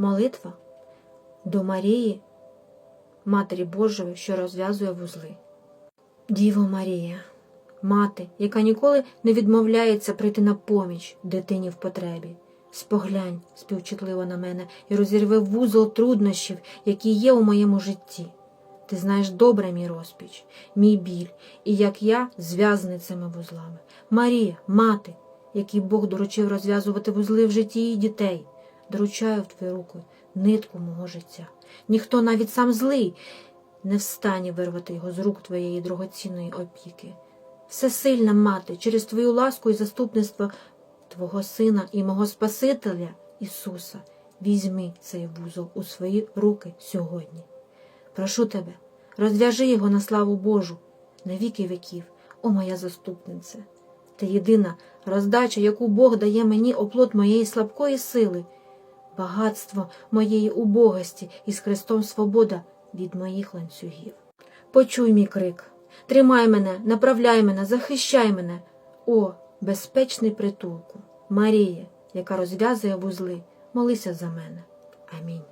Молитва до Марії, Матері Божої, що розв'язує вузли. Діво Марія, мати, яка ніколи не відмовляється прийти на поміч дитині в потребі. Споглянь співчутливо на мене і розірви вузол труднощів, які є у моєму житті. Ти знаєш добре мій розпіч, мій біль, і як я зв'язаний цими вузлами. Марія, мати, якій Бог доручив розв'язувати вузли в житті її дітей, доручаю в твою руку нитку мого життя. Ніхто, навіть сам злий, не встані вирвати його з рук твоєї дорогоцінної опіки. Всесильна мати, через твою ласку і заступництво Твого Сина і мого Спасителя Ісуса, візьми цей вузол у свої руки сьогодні. Прошу тебе, розв'яжи його на славу Божу, на віки віків, о моя заступниця. Ти єдина роздача, яку Бог дає мені оплот моєї слабкої сили, багатство моєї убогості і з Христом свобода від моїх ланцюгів. Почуй мій крик, тримай мене, направляй мене, захищай мене, о, безпечний притулку, Марія, яка розв'язує вузли, молися за мене. Амінь.